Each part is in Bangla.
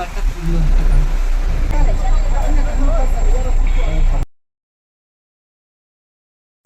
cho các lương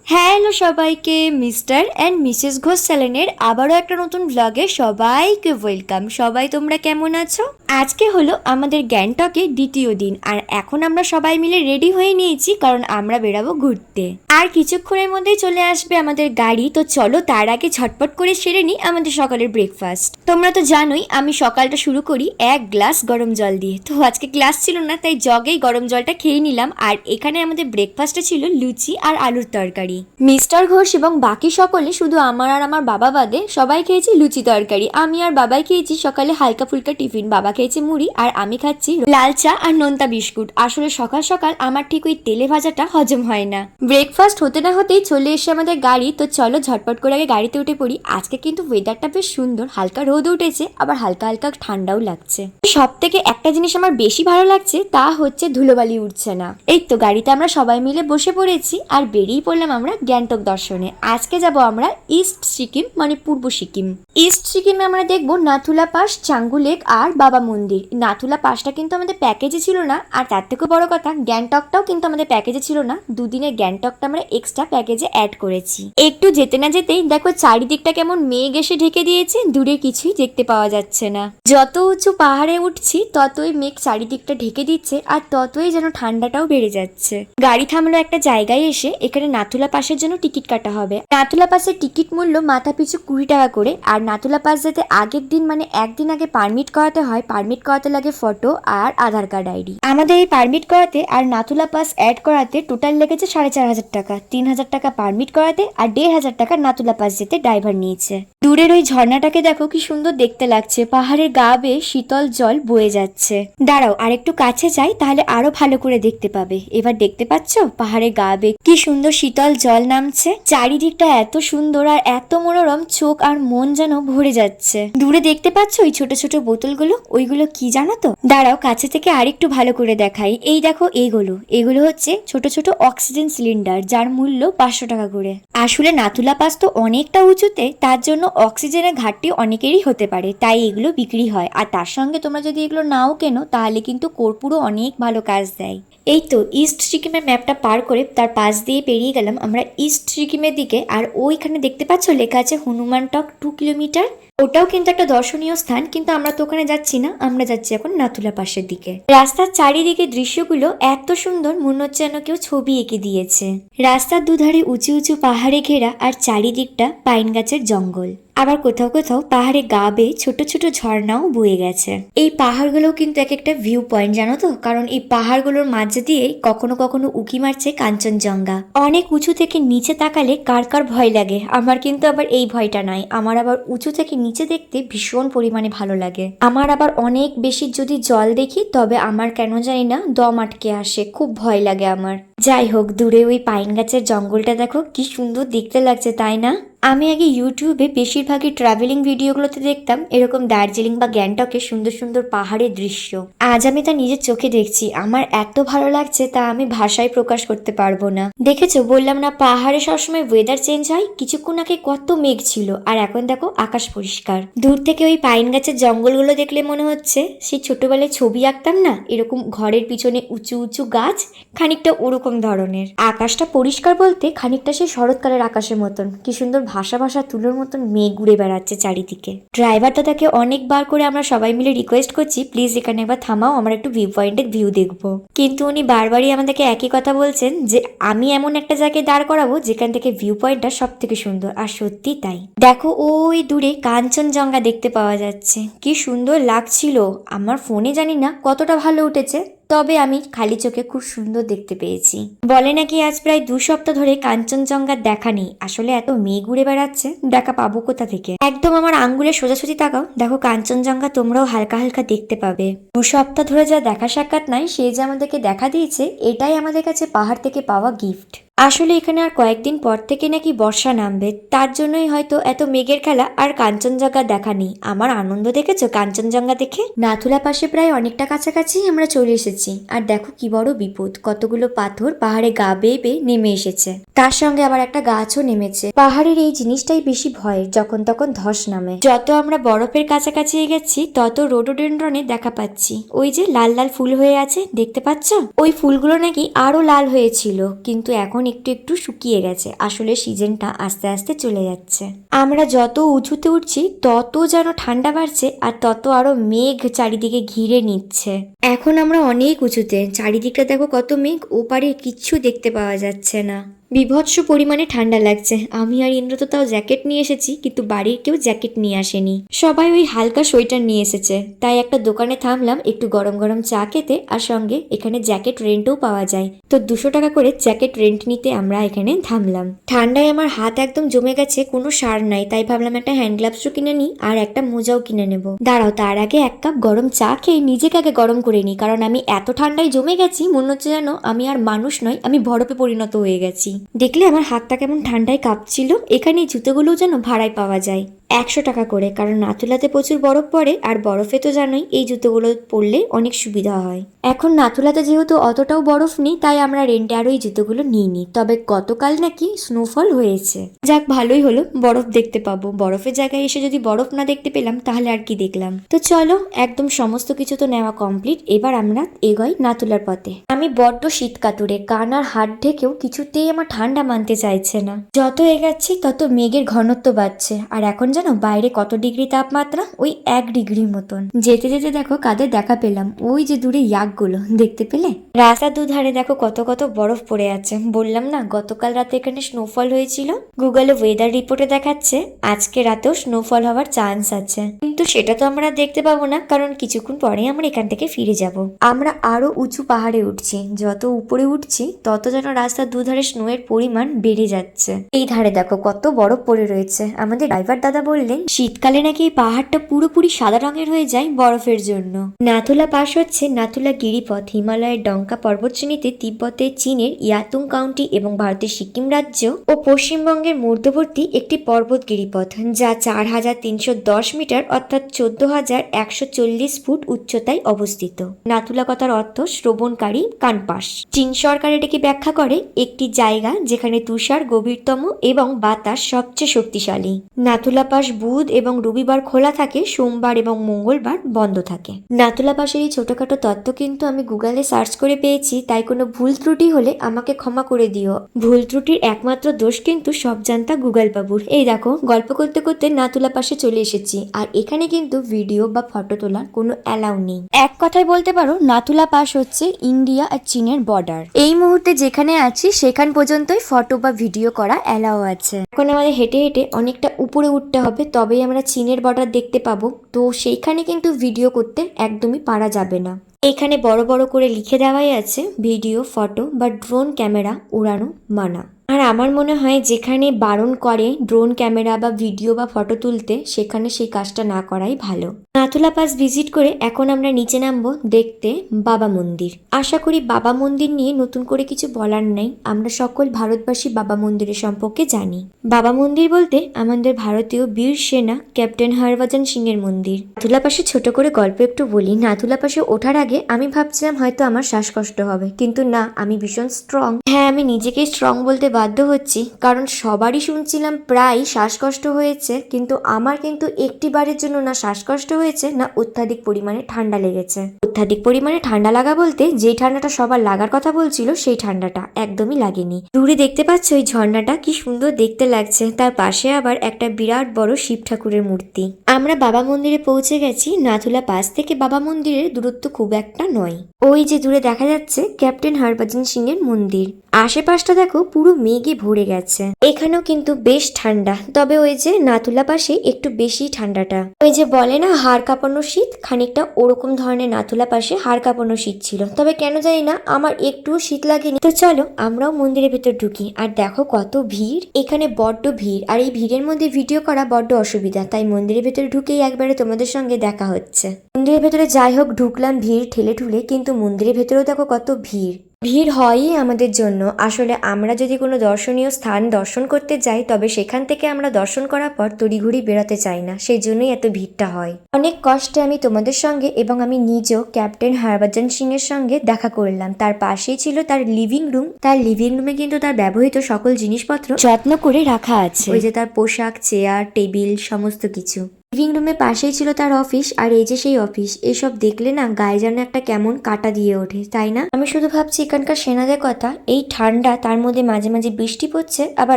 হ্যালো সবাইকে, মিস্টার অ্যান্ড মিসেস ঘোষ চ্যানেলের আবারও একটা নতুন ব্লগে সবাইকে ওয়েলকাম সবাই তোমরা কেমন আছো? আজকে হলো আমাদের গ্যাংটকে দ্বিতীয় দিন, আর এখন আমরা সবাই মিলে রেডি হয়ে নিয়েছি, কারণ আমরা বেরাবো ঘুরতে। আর কিছুক্ষণের মধ্যেই চলে আসবে আমাদের গাড়ি, তো চলো তার আগে ঝটপট করে সেরে নিই আমাদের সকালের ব্রেকফাস্ট তোমরা তো জানোই, আমি সকালটা শুরু করি এক গ্লাস গরম জল দিয়ে। তো আজকে গ্লাস ছিল না, তাই জগেই গরম জলটা খেয়ে নিলাম, আর এখানে আমাদের ব্রেকফাস্টে ছিল লুচি আর আলুর তরকারি। মিস্টার ঘোষ এবং বাকি সকলে শুধু আমার আর আমার বাবা বাদে সবাই খেয়েছি লুচি তরকারি। আমি আর বাবাই খেয়েছি সকালে হালকা ফুলকা টিফিন, বাবা খেয়েছে মুড়ি আর আমি খাচ্ছি লাল চা আর নোনতা বিস্কুট। আসলে সকাল সকাল আমার ঠিক ওই তেলে ভাজাটা হজম হয় না। ব্রেকফাস্ট হতে না হতেই চলে এসে আমাদের গাড়ি, তো চলো ঝটপট করে আগে গাড়িতে উঠে পড়ি। আজকে কিন্তু ওয়েদারটা বেশ সুন্দর, হালকা রোদ উঠেছে, আবার হালকা হালকা ঠান্ডাও লাগছে। সব থেকে একটা জিনিস আমার বেশি ভালো লাগছে, তা হচ্ছে ধুলোবালি উঠছে না। এই তো গাড়িতে আমরা সবাই মিলে বসে পড়েছি আর বেরিয়ে পড়লাম আমরা গ্যাংটক দর্শনে। আজকে যাব আমরা ইস্ট সিকিম মানে পূর্ব সিকিম। ইস্ট সিকিমে আমরা দেখব নাথুলা পাস চাঙ্গু লেক আর বাবা মন্দির। নাথুলা পাসটা কিন্তু আমাদের প্যাকেজে ছিল না, আর তার থেকেও বড় কথা, গ্যাংটকটাও কিন্তু আমাদের প্যাকেজে ছিল না। দুদিনের গ্যাংটকটা আমরা এক্সট্রা প্যাকেজে অ্যাড করেছি। একটু যেতে না যেতেই দেখো চারিদিকটা কেমন মেঘ এসে ঢেকে দিয়েছে, দূরে কিছুই দেখতে পাওয়া যাচ্ছে না। যত উঁচু পাহাড়ে উঠছি, ততই মেঘ চারিদিকটা ঢেকে দিচ্ছে, আর ততই যেন ঠান্ডাটাও বেড়ে যাচ্ছে। গাড়ি থামলো একটা জায়গায় এসে এখানে নাথুলা পাসের জন্য টিকিট কাটা হবে। নাথুলা পাসের টিকিট মূল্য মাথা পিছু কুড়ি টাকা করে, আর নাথুলা পাস যেতে আগের দিন মানে একদিন আগে পারমিট করাতে হয়। পারমিট করাতে লাগে ফটো আর আধার কার্ড আইডি। আমাদের এই পারমিট করাতে আর নাথুলা পাস অ্যাড করাতে টোটাল লেগেছে সাড়ে চার হাজার টাকা। তিন হাজার টাকা পারমিট করাতে আর দেড় হাজার টাকা নাথুলা পাস যেতে ড্রাইভার নিয়েছে। দূরের ওই ঝর্ণাটাকে দেখো কি সুন্দর দেখতে লাগছে। পাহাড়ের গা বেয়ে শীতল জল বয়ে যাচ্ছে। দাঁড়াও, আর একটু কাছে যাই, তাহলে আরও ভালো করে দেখতে পাবে। এবার দেখতে পাচ্ছ? পাহাড়ের গা বেয়ে কি সুন্দর শীতল জল নামছে, চারিদিকটা এত সুন্দর আর এত মনোরম, চোখ আর মন যেন ভরে যাচ্ছে। দূরে দেখতে পাচ্ছ ওই ছোট ছোট বোতলগুলো? ওইগুলো কি জানো তো? দাঁড়াও, কাছে থেকে আরেকটু ভালো করে দেখাই। এই দেখো এইগুলো এগুলো হচ্ছে ছোট ছোট অক্সিজেন সিলিন্ডার, যার মূল্য পাঁচশো টাকা করে। আসলে নাথুলা পাস তো অনেকটা উঁচুতে, তার জন্য অক্সিজেনের ঘাটতি অনেকেরই হতে পারে, তাই এগুলো বিক্রি হয়। আর তার সঙ্গে তোমরা যদি এগুলো নাও কেনো, তাহলে কিন্তু কর্পূরও অনেক ভালো কাজ দেয়। এই তো ইস্ট সিকিমের ম্যাপটা পার করে তার পাশ দিয়ে পেরিয়ে গেলাম আমরা ইস্ট সিকিমের দিকে। আর ওইখানে দেখতে পাচ্ছ লেখা আছে হনুমান টক টু কিলোমিটার ওটাও কিন্তু একটা দর্শনীয় স্থান, কিন্তু আমরা তো ওখানে যাচ্ছি না, আমরা যাচ্ছি এখন নাথুলা পাশের দিকে। রাস্তার চারিদিকে দৃশ্যগুলো এত সুন্দর, মনে হচ্ছে যেন কেউ ছবি এঁকে দিয়েছে। রাস্তার দুধারে উঁচু উঁচু পাহাড়ে ঘেরা আর চারিদিকটা পাইন গাছের জঙ্গল। আবার কোথাও কোথাও পাহাড়ে গা বেয়ে ছোট ছোট ঝর্ণাও বয়ে গেছে। এই পাহাড়গুলোও কিন্তু এক একটা ভিউ পয়েন্ট জানো তো? কারণ এই পাহাড়গুলোর মাঝে দিয়েই কখনো কখনো উকি মারছে কাঞ্চনজঙ্ঘা। অনেক উঁচু থেকে নিচে তাকালে কার কার ভয় লাগে? আমার কিন্তু আবার এই ভয়টা নাই। আমার আবার উঁচু থেকে নিচে দেখতে ভীষণ পরিমাণে ভালো লাগে। আমার আবার অনেক বেশি যদি জল দেখি, তবে আমার কেন জানি না দম আটকে আসে। খুব ভয় লাগে আমার। যাই হোক, দূরে ওই পাইন গাছের জঙ্গলটা দেখো, কি সুন্দর দেখতে লাগছে, তাই না? আমি আগে ইউটিউবে বেশিরভাগই ট্রাভেলিং ভিডিওগুলোতে দেখতাম, এরকম দার্জিলিং বা গ্যাংটকে সুন্দর সুন্দর পাহাড়ের দৃশ্য। আজ আমি তা নিজের চোখে দেখছি, আমার এত ভালো লাগছে তা আমি ভাষায় প্রকাশ করতে পারব না। দেখেছ, বললাম না পাহাড়ে সবসময় ওয়েদার চেঞ্জ হয়? কিছুক্ষণ আগে কত মেঘ ছিল, আর এখন দেখো আকাশ পরিষ্কার। দূর থেকে ওই পাইন গাছের জঙ্গলগুলো দেখলে মনে হচ্ছে, সেই ছোটবেলায় ছবি আঁকতাম না? এরকম ঘরের পিছনে উঁচু উঁচু গাছ, খানিকটা ওরকম ধরনের। আকাশটা পরিষ্কার বলতে খানিকটা সেই শরৎকালের আকাশের মতন। কি সুন্দর ভাষা ভাষা তুলোর মতন মেঘ ঘুরে বেড়াচ্ছে চারিদিকে। ড্রাইভারটা তাকে অনেকবার করে আমরা সবাই মিলে রিকোয়েস্ট করছি প্লিজ এখানে একবার থামাও, আমরা একটু ভিউ পয়েন্টের ভিউ দেখব। কিন্তু উনি বারবারই আমাদেরকে একই কথা বলছেন যে, আমি এমন একটা জায়গায় দাঁড় করাবো যেখান থেকে ভিউ পয়েন্টটা সব থেকে সুন্দর। আর সত্যি তাই। দেখো, ওই দূরে কাঞ্চনজঙ্ঘা দেখতে পাওয়া যাচ্ছে। কি সুন্দর লাগছিল। আমার ফোনে জানি না কতটা ভালো উঠেছে। তবে আমি খালি চোখে খুব সুন্দর দেখতে পেয়েছি। বলে নাকি আজ প্রায় দু সপ্তাহ ধরে কাঞ্চনজঙ্ঘার দেখা নেই। আসলে এত মেয়ে ঘুরে বেড়াচ্ছে, দেখা পাবো কোথা থেকে? একদম আমার আঙ্গুলে সোজাসুজি তাকাও, দেখো কাঞ্চনজঙ্ঘা তোমরাও হালকা হালকা দেখতে পাবে। দু সপ্তাহ ধরে যা দেখা সাক্ষাৎ নাই, সে যে আমাদেরকে দেখা দিয়েছে, এটাই আমাদের কাছে পাহাড় থেকে পাওয়া গিফট আসলে এখানে আর কয়েকদিন পর থেকে নাকি বর্ষা নামবে, তার জন্যই হয়তো এত মেঘের খেলা আর কাঞ্চনজঙ্ঘা দেখা নেই। আমার আনন্দ দেখেছ কাঞ্চনজঙ্ঘা দেখে? নাথুলা পাশে প্রায় অনেকটা কাছাকাছি আমরা চলে এসেছি। আর দেখো কি বড় বিপদ, কতগুলো পাথর পাহাড়ে গা বেয়ে বেয়ে নেমে এসেছে। তার সঙ্গে আবার একটা গাছও নেমেছে। পাহাড়ের এই জিনিসটাই বেশি ভয়ের যখন তখন ধস নামে। যত আমরা বরফের কাছাকাছি গেছি তত রোডোডেন্ড্রনে দেখা পাচ্ছি। ওই যে লাল লাল ফুল হয়ে আছে, দেখতে পাচ্ছ? ওই ফুলগুলো নাকি আরও লাল হয়েছিল, কিন্তু এখন একটু একটু শুকিয়ে গেছে। আসলে সিজনটা আস্তে আস্তে চলে যাচ্ছে। আমরা যত উঁচুতে উঠছি, তত যেন ঠান্ডা বাড়ছে আর তত আরও মেঘ চারিদিকে ঘিরে নিচ্ছে। এখন আমরা অনেক উঁচুতে, চারিদিকটা দেখো কত মেঘ, ওপারে কিচ্ছু দেখতে পাওয়া যাচ্ছে না। বিভৎস পরিমাণে ঠান্ডা লাগছে। আমি আর ইন্দ্র তো তাও জ্যাকেট নিয়ে এসেছি, কিন্তু বাড়ির কেউ জ্যাকেট নিয়ে আসেনি। সবাই ওই হালকা সোয়েটার নিয়ে এসেছে। তাই একটা দোকানে থামলাম, একটু গরম গরম চা খেতে, আর সঙ্গে এখানে জ্যাকেট রেন্টও পাওয়া যায়। তো দুশো টাকা করে জ্যাকেট রেন্ট নিতে আমরা এখানে থামলাম। ঠান্ডায় আমার হাত একদম জমে গেছে, কোনো সার নাই, তাই ভাবলাম একটা হ্যান্ড গ্লাভসও কিনে নিই, আর একটা মোজাও কিনে নেব। দাঁড়াও, তার আগে এক কাপ গরম চা খেয়ে নিজেকে আগে গরম করে নিই, কারণ আমি এত ঠান্ডায় জমে গেছি, মনে হচ্ছে যেন আমি আর মানুষ নয় আমি বরফে পরিণত হয়ে গেছি। দেখলে আমার হাতটা কেমন ঠান্ডায় কাঁপছিল। এখানে জুতোগুলো জুতোগুলোও যেন ভাড়ায় পাওয়া যায়। একশো টাকা করে, কারণ নাথুলাতে প্রচুর বরফ পড়ে, আর বরফে তো জানোই এই জুতোগুলো পরলে অনেক সুবিধা হয়। এখন নাথুলাতে যেহেতু অতটাও বরফ নেই, তাই আমরা রেন্টে আরও এই জুতোগুলো নিইনি। তবে গতকাল নাকি স্নোফল হয়েছে। যাক, ভালোই হলো, বরফ দেখতে পাবো। বরফের জায়গায় এসে যদি বরফ না দেখতে পেলাম, তাহলে আর কি দেখলাম? তো চলো, একদম সমস্ত কিছু তো নেওয়া কমপ্লিট এবার আমরা এগোই নাতুলার পথে। আমি বড্ড শীত কাতুরে কান আর হাত ঢেকেও কিছুতেই আমার ঠান্ডা মানতে চাইছে না। যত এগাচ্ছি, তত মেঘের ঘনত্ব বাড়ছে, আর এখন জানো বাইরে কত ডিগ্রি তাপমাত্রা? ওই এক ডিগ্রির মতন। যেতে যেতে দেখো কাদের দেখা পেলাম। ওই যে দূরে ইয়াকগুলো, দেখতে পেলে? রাস্তার দুধারে দেখো কত কত বরফ পড়ে আছে। বললাম না, গতকাল রাতে এখানে স্নোফল হয়েছিল? গুগলে ওয়েদার রিপোর্টে দেখাচ্ছে, আজকে রাতেও স্নোফল হওয়ার চান্স আছে। কিন্তু সেটা তো আমরা দেখতে পাবো না, কারণ কিছুক্ষণ পরে আমরা এখান থেকে ফিরে যাব। আমরা আরও উঁচু পাহাড়ে উঠছি। যত উপরে উঠছি, তত যেন রাস্তার দুধারে স্নোয়ের পরিমাণ বেড়ে যাচ্ছে। এই ধারে দেখো কত বরফ পড়ে রয়েছে। আমাদের ড্রাইভার দাদা বললেন, শীতকালে নাকি এই পাহাড়টা পুরোপুরি সাদা রঙের হয়ে যায় বরফের জন্য। নাথুলা পাস হচ্ছে নাথুলা গিরিপথ। হিমালয়ের ডঙ্কা পর্বতশ্রেণীতে তিব্বতের চীনের ইয়াতুং কাউন্টি এবং ভারতের সিকিম রাজ্য ও পশ্চিমবঙ্গের মধ্যবর্তী একটি পর্বত গিরিপথ, যা চার হাজার তিনশো দশ মিটার অর্থাৎ চোদ্দ হাজার একশো চল্লিশ ফুট উচ্চতায় অবস্থিত। নাথুলা কথার অর্থ শ্রবণকারী কানপাস চীন সরকার এটাকে ব্যাখ্যা করে, একটি জায়গা যেখানে তুষার গভীরতম এবং বাতাস সবচেয়ে শক্তিশালী। নাথুলা পাস বুধ এবং রবিবার খোলা থাকে, সোমবার এবং মঙ্গলবার বন্ধ থাকে। নাথুলা পাশের এই ছোটখাটো তত্ত্ব কিন্তু আমি গুগলে সার্চ করে পেয়েছি, তাই কোনো ভুল ত্রুটি হলে আমাকে ক্ষমা করে দিও। ভুল ত্রুটির একমাত্র দোষ কিন্তু সব জানতা গুগল বাবুর এই দেখো, গল্প করতে করতে নাতুলা পাশে চলে এসেছি, আর এখানে কিন্তু ভিডিও বা ফটো তোলার কোনো অ্যালাউ নেই। এক কথায় বলতে পারো নাতুলা পাস হচ্ছে ইন্ডিয়া আর চীনের বর্ডার। এই মুহূর্তে যেখানে আছি, সেখান পর্যন্তই ফটো বা ভিডিও করা অ্যালাউ আছে। এখন আমাদের হেঁটে হেঁটে অনেকটা উপরে উঠতে হবে, তবেই আমরা চীনের বর্ডার দেখতে পাবো। তো সেইখানে কিন্তু ভিডিও করতে একদমই পারা যাবে না। এখানে বড় বড় করে লিখে দেওয়াই আছে ভিডিও ফটো বা ড্রোন ক্যামেরা উড়ানো, মানা। আর আমার মনে হয় যেখানে বারণ করে ড্রোন ক্যামেরা বা ভিডিও বা ফটো তুলতে, সেখানে সেই কাজটা না করাই ভালো। নাথুলা পাস ভিজিট করে এখন আমরা নিচে নামবো দেখতে বাবা মন্দির। আশা করি বাবা মন্দির নিয়ে নতুন করে কিছু বলার নেই। আমরা সকল ভারতবাসী বাবা মন্দিরের সম্পর্কে জানি। বাবা মন্দির বলতে আমাদের ভারতীয় বীর সেনা, ক্যাপ্টেন হরভজন সিং এর মন্দির। নাথুলা পাশে ছোট করে গল্প একটু বলি। নাথুলা পাশে ওঠার আগে আমি ভাবছিলাম হয়তো আমার শ্বাসকষ্ট হবে। কিন্তু না, আমি ভীষণ স্ট্রং হ্যাঁ আমি নিজেকে স্ট্রং বলতে বাধ্য হচ্ছি, কারণ সবারই শুনছিলাম প্রায় শ্বাসকষ্ট হয়েছে, কিন্তু আমার কিন্তু একটি বারের জন্য না শ্বাসকষ্ট হয়েছে, না অত্যাধিক পরিমাণে ঠান্ডা লেগেছে। অত্যাধিক পরিমাণে ঠান্ডা লাগা বলতে যেই ঠান্ডাটা সবার লাগার কথা বলছিল, সেই ঠান্ডাটা একদমই লাগেনি। দূরে দেখতে পাচ্ছ ওই ঝর্ণাটা, কি সুন্দর দেখতে লাগছে, তার পাশে আবার একটা বিরাট বড় শিব ঠাকুরের মূর্তি। আমরা বাবা মন্দিরে পৌঁছে গেছি, নাথুলা পাস থেকে বাবা মন্দিরের দূরত্ব খুব একটা নয়। ওই যে দূরে দেখা যাচ্ছে ক্যাপ্টেন হরভজন সিং এর মন্দির। আশেপাশটা দেখো পুরো মেঘে ভরে গেছে। এখানেও কিন্তু বেশ ঠান্ডা। তবে ওই যে নাথুলা পাশে একটু বেশি ঠান্ডাটা। ওই যে বলে না, হাড় কাঁপানো শীত? খানিকটা ওরকম ধরনের নাথুলা পাশে হাড় কাঁপানো শীত ছিল। তবে কেন জানি না, আমার একটুও শীত লাগেনি। তো চলো, আমরাও মন্দিরের ভেতর ঢুকি। আর দেখো কত ভিড়। এখানে বড্ড ভিড়। আর এই ভিড়ের মধ্যে ভিডিও করা বড্ড অসুবিধা। তাই মন্দিরের ভেতরে ঢুকেই একবারে তোমাদের সঙ্গে দেখা হচ্ছে। মন্দিরের ভেতরে যাই হোক, ঢুকলাম ভিড় ঠেলে ঠুলে। কিন্তু মন্দিরের ভেতরেও দেখো কত ভিড়। ভিড় হয়ই আমাদের জন্য। আসলে আমরা যদি কোনো দর্শনীয় স্থান দর্শন করতে যাই তবে সেখান থেকে আমরা দর্শন করার পর তড়িঘড়ি বেরোতে চাই না। সেই জন্যই এত ভিড়টা হয়। অনেক কষ্টে আমি তোমাদের সঙ্গে এবং আমি নিজেও ক্যাপ্টেন হরভজন সিং এর সঙ্গে দেখা করলাম। তার পাশেই ছিল তার লিভিং রুম। তার লিভিং রুমে কিন্তু তার ব্যবহৃত সকল জিনিসপত্র যত্ন করে রাখা আছে। ওই যে তার পোশাক চেয়ার টেবিল সমস্ত কিছু। লিভিং রুমের পাশেই ছিল তার অফিস আর এই যে সেই অফিস এইসব দেখলে না গায়ে যেন একটা কেমন কাটা দিয়ে ওঠে, তাই না? আমি শুধু ভাবছি এখানকার সেনাদের কথা, এই ঠান্ডা, তার মধ্যে মাঝে মাঝে বৃষ্টি পড়ছে, আবার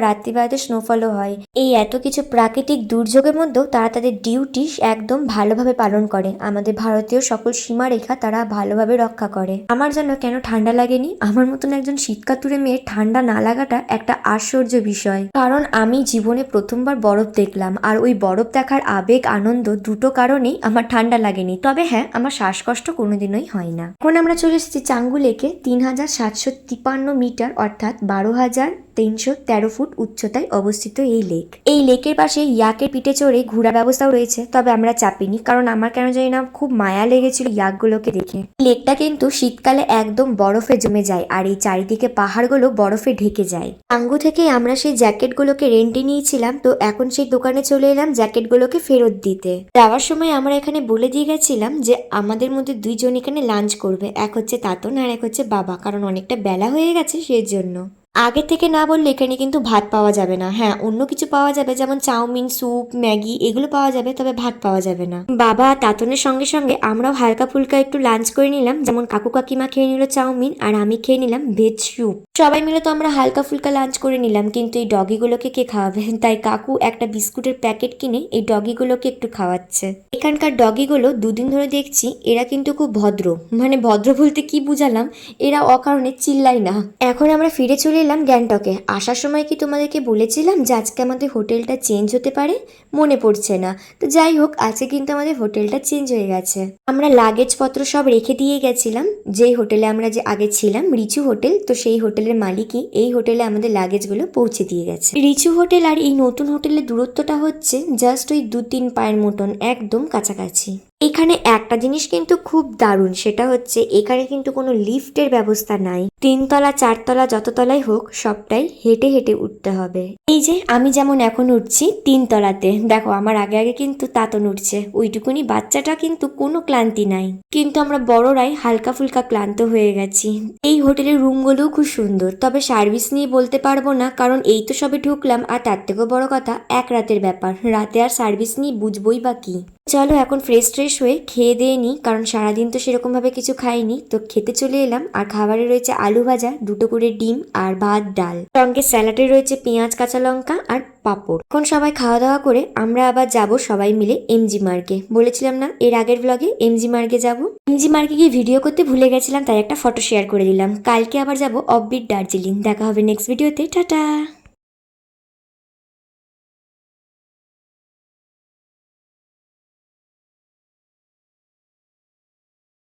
রাত্রিবেলাতে স্নোফলও হয়। এই এত কিছু প্রাকৃতিক দুর্যোগের মধ্যেও তারা তাদের ডিউটি একদম ভালোভাবে পালন করে। আমাদের ভারতীয় সকল সীমারেখা তারা ভালোভাবে রক্ষা করে। আমার জন্য কেন ঠান্ডা লাগেনি? আমার মতন একজন শীতকাতুরে মেয়ে ঠান্ডা না লাগাটা একটা আশ্চর্য বিষয়। কারণ আমি জীবনে প্রথমবার বরফ দেখলাম, আর ওই বরফ দেখার আবেগ আনন্দ দুটো কারণেই আমার ঠান্ডা লাগেনি। তবে হ্যাঁ আমার শ্বাসকষ্ট কোনোদিনই হয় না। এখন আমরা চলে এসেছি চাঙ্গু লেকে তিন হাজার সাতশো তিপান্ন মিটার অর্থাৎ বারো হাজার তিনশো তেরো ফুট উচ্চতায় অবস্থিত এই লেক। এই লেকের পাশে ইয়াকের পিঠে চড়ে ঘোরার ব্যবস্থাও রয়েছে, তবে আমরা চাপিনি, কারণ আমার কেন জানি না খুব মায়া লেগেছিল ইয়াকগুলোকে দেখে। লেকটা কিন্তু শীতকালে একদম বরফে জমে যায়, আর এই চারিদিকে পাহাড়গুলো বরফে ঢেকে যায়। আঙ্গু থেকে আমরা সেই জ্যাকেটগুলোকে রেন্টে নিয়েছিলাম, তো এখন সেই দোকানে চলে এলাম জ্যাকেটগুলোকে ফেরত দিতে। যাওয়ার সময় আমরা এখানে বলে দিয়ে গেছিলাম যে আমাদের মধ্যে দুইজন এখানে লাঞ্চ করবে, এক হচ্ছে তাতন আর এক হচ্ছে বাবা, কারণ অনেকটা বেলা হয়ে গেছে সেই জন্য আগে থেকে না বললে এখানে কিন্তু ভাত পাওয়া যাবে না। হ্যাঁ অন্য কিছু পাওয়া যাবে, যেমন চাউমিন, স্যুপ, ম্যাগি, এগুলো পাওয়া যাবে, তবে ভাত পাওয়া যাবে না। বাবা, তাতনের সঙ্গে সঙ্গে আমরাও হালকা ফুলকা একটু লাঞ্চ করে নিলাম, যেমন কাকু কাকিমা খেয়ে নিল চাউমিন, আর আমি খেয়ে নিলাম ভেজ স্যুপ সবাই মিলে তো আমরা হালকা ফুলকা লাঞ্চ করে নিলাম, কিন্তু এই ডগিগুলোকে কে খাওয়াবে? তাই কাকু একটা বিস্কুটের প্যাকেট কিনে এই ডগিগুলোকে একটু খাওয়াচ্ছে। এখানকার ডগিগুলো দুদিন ধরে দেখছি, এরা কিন্তু খুব ভদ্র। মানে ভদ্র বলতে কি বুঝালাম? এরা অকারণে চিল্লাই না। এখন আমরা ফিরে চলে এলাম গ্যাংটকে। আসার সময় কি তোমাদেরকে বলেছিলাম যে আজকে আমাদের হোটেলটা চেঞ্জ হতে পারে? মনে পড়ছে না। তো যাই হোক, আজকে কিন্তু আমাদের হোটেলটা চেঞ্জ হয়ে গেছে। আমরা লাগেজপত্র সব রেখে দিয়ে গেছিলাম। যেই হোটেলে আমরা যে আগে ছিলাম, রিচু হোটেল, তো সেই হোটেলের মালিকই এই হোটেলে আমাদের লাগেজগুলো পৌঁছে দিয়ে গেছে। রিচু হোটেল আর এই নতুন হোটেলের দূরত্বটা হচ্ছে জাস্ট ওই দু তিন পায়ের মতন, একদম কাছাকাছি। এখানে একটা জিনিস কিন্তু খুব দারুণ, সেটা হচ্ছে এখানে কিন্তু কোনো লিফটের ব্যবস্থা নাই। তিনতলা, চারতলা যত তলাই হোক, সবটাই হেঁটে হেঁটে উঠতে হবে। এই যে, আমি যেমন এখন উঠছি তিনতলাতে, দেখো আমার আগে আগে কিন্তু তাতন উঠছে, ওইটুকুনি বাচ্চাটা কিন্তু কোনো ক্লান্তি নাই। কিন্তু আমরা বড়রাই হালকা ফুলকা ক্লান্ত হয়ে গেছি। এই হোটেলের রুমগুলোও খুব সুন্দর, তবে সার্ভিস নিয়ে বলতে পারব না, কারণ এই তো সবে ঢুকলাম, আর তার থেকেও বড় কথা, এক রাতের ব্যাপার, রাতে আর সার্ভিস নিয়ে বুঝবই বা কি। চলো এখন ফ্রেশ ট্রেশ হয়ে খেয়ে দিয়ে নিই, কারণ সারাদিন তো সেরকমভাবে কিছু খাইনি। তো খেতে চলে এলাম, আর খাবারে রয়েছে আলু ভাজা, দুটো করে ডিম আর ভাত, ডাল। সঙ্গে স্যালাডে রয়েছে পেঁয়াজ, কাঁচা লঙ্কা আর পাঁপড়। এখন সবাই খাওয়া দাওয়া করে আমরা আবার যাব সবাই মিলে এমজি মার্গে বলেছিলাম না, এর আগের ব্লগে এমজি মার্গে যাব? এমজি মার্গে গিয়ে ভিডিও করতে ভুলে গেছিলাম, তাই একটা ফটো শেয়ার করে দিলাম। কালকে আবার যাব অফবিট দার্জিলিং দেখা হবে নেক্সট ভিডিওতে টাটা!